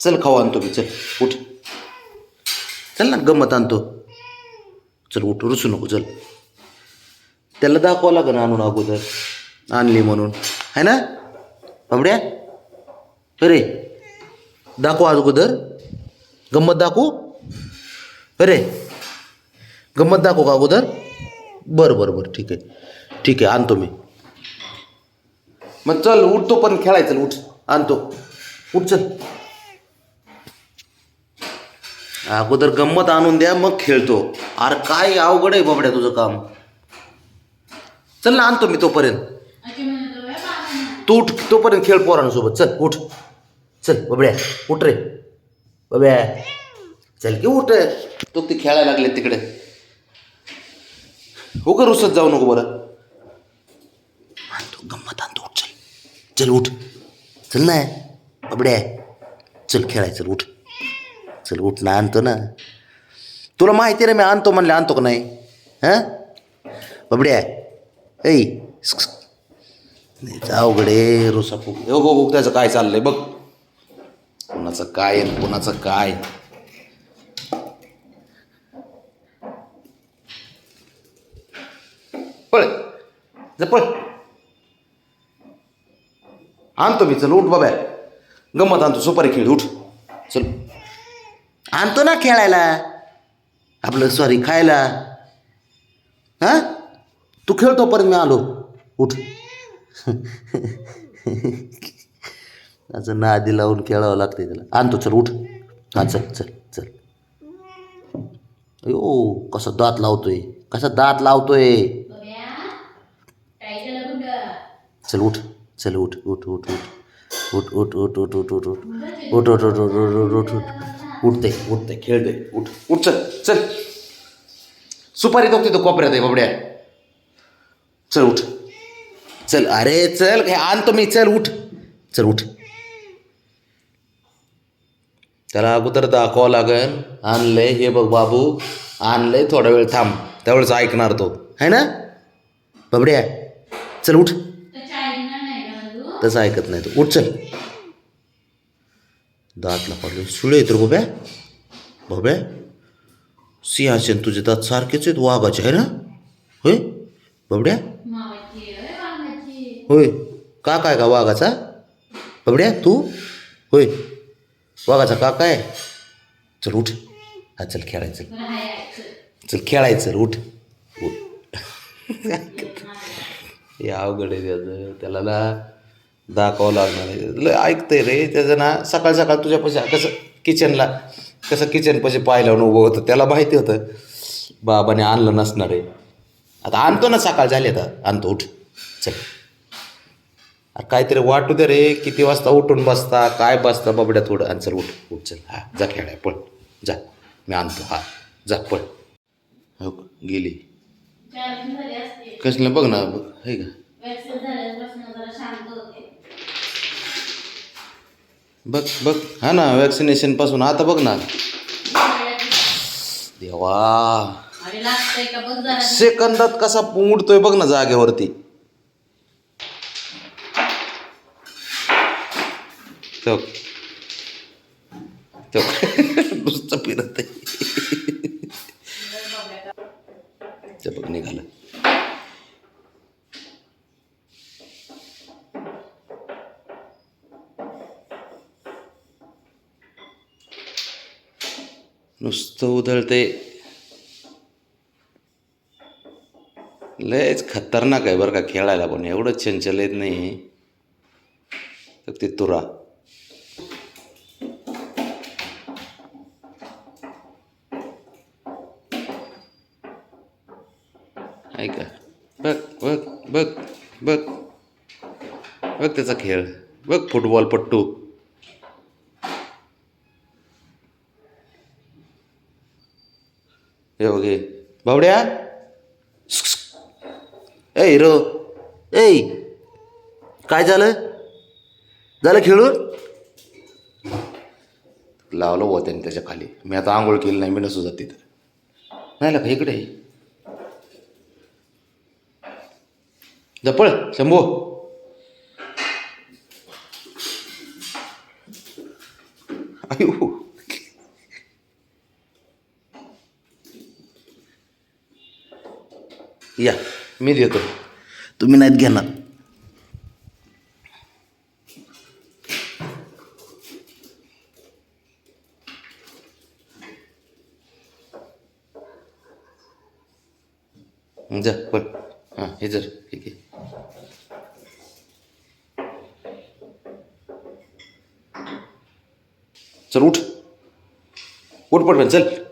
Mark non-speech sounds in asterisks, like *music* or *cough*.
चल खाऊ आणतो मी चल. उठ. चल ना गंमत आणतो. चल उठ रुसू नको चल. त्याला दाखवा लागेल आणून अगोदर. आणली म्हणून. है ना? बाबड्या? अरे दाखवा अगोदर. गंमत दाखवू. अरे गंमत दाखवू का अगोदर? बरं बरं बरं ठीक आहे. ठीक आहे आणतो मी. मग चल उठतो पण खेळायचं उठ. आणतो. उठ चल. अगोदर गंमत आणून द्या मग खेळतो. अरे काय अवघड आहे बाबड्या तुझं काम. चल ना आणतो मी तोपर्यंत. तू उठ तोपर्यंत खेळ पोरांसोबत. चल उठ. चल बबड्या उठ रे. बब्या चल की उठ. तो ते खेळायला लागले तिकडे. हो का रुसत जाऊ नको बरं. आणतो गंमत आणतो उठ चल. चल उठ. चल ना. बबड्या. चल खेळायचं उठ. चल उठ ना आणतो ना. तुला माहिती आहे ना मी आणतो म्हणले आणतो का नाही? हां? बबड्या ऐ अवघडे रुसा फुग हो हो त्याचं काय चाललंय बघ. कुणाचं काय कोणाचं कुणाचं काय? पळ पळ. आणतो मी चल उठ बाबा गंमत आणतो सुपारी खेळ उठ. चल. आणतो ना खेळायला आपलं सॉरी खायला हां तू खेळतो परत मी आलो उठ असं नादी लावून खेळावं लागते त्याला आणतो चल उठ हां चल चल चल अयो कसा दात लावतोय कसा दात लावतोय चल उठ चल उठ उठ उठ उठ उठ उठ उठ उठ उठ उठ उठ उठ उठ उठ उठ उठ उठ उठ उठते उठते खेळते उठ उठ चल चल. सुपारी तो तिथं कोपऱ्यात आहे बाबड्या. चल उठ. चल अरे चल काय आणतो मी चल उठ. चल उठ. त्याला अगोदर दाखवावं लागेल. आणलंय हे बघ बाबू. आणलंय थोडा वेळ थांब. त्यावेळेस ऐकणार तो. है ना? बाबड्या चल उठ. तसं ऐकत नाही तो. उठ चल. दातला लपाटले सुळे तर भोब्या भोब्या सिंहाचे तुझे दात सारखेच आहेत वाघाचे आहे ना होय? बबड्या होय. का काय का वाघाचा? बबड्या तू? होय. वाघाचा का काय? चल उठ. हा चल खेळायचं. चल खेळायचं उठ. उठ. *laughs* हे अवघड आहे त्याचं. त्याला ना दाखवावं लागणार आहे. लय ऐकतंय रे त्याचं ना सकाळ सकाळ तुझ्यापाशी कसं किचनला कसं किचनपाशी पाहिलं उभं होतं त्याला माहिती होतं. बाबाने आणलं नसणार आहे. आता आणतो ना सकाळ झाली आता. आणतो उठ. चल. काहीतरी वाटू दे रे किती वाजता उठून बसता काय बसता बाबड्या थोडं. आणि चल उठ उठ चल. हा जा खेळाय पळ. जा. मी आणतो हा. जा पळ. हो? गेली. कसलं बघ ना बघ. हे का? बघ बघ. हा ना वॅक्सिनेशनपासून. आता बघ ना. देवा. अरे लागतंय का बघ जरा. सेकंदात कसा उडतोय बघ ना जागेवरती. तो तो *laughs* नुसतं फिरत आहे ते बघ निघालं. नुसतं उधळते. लयच खतरनाक आहे बरं का खेळायला पण. एवढं चंचल येत नाही. तर ते तुरा. ऐका बघ बघ बघ बघ. बघ त्याचा खेळ. बघ फुटबॉल हे बघे बावड्या ए हिरो ए काय झालं झालं खेळून लावलं होतं त्याने त्याच्याखाली मी आता आंघोळ केली नाही मी नसू जात तिथं नाही का इकडे जपळ जा शंभो अयो या मी देतो. तुम्ही नाहीत घेणार. जा पण हां हे जर ठीक आहे. चल उठ. उठ पटकन चल.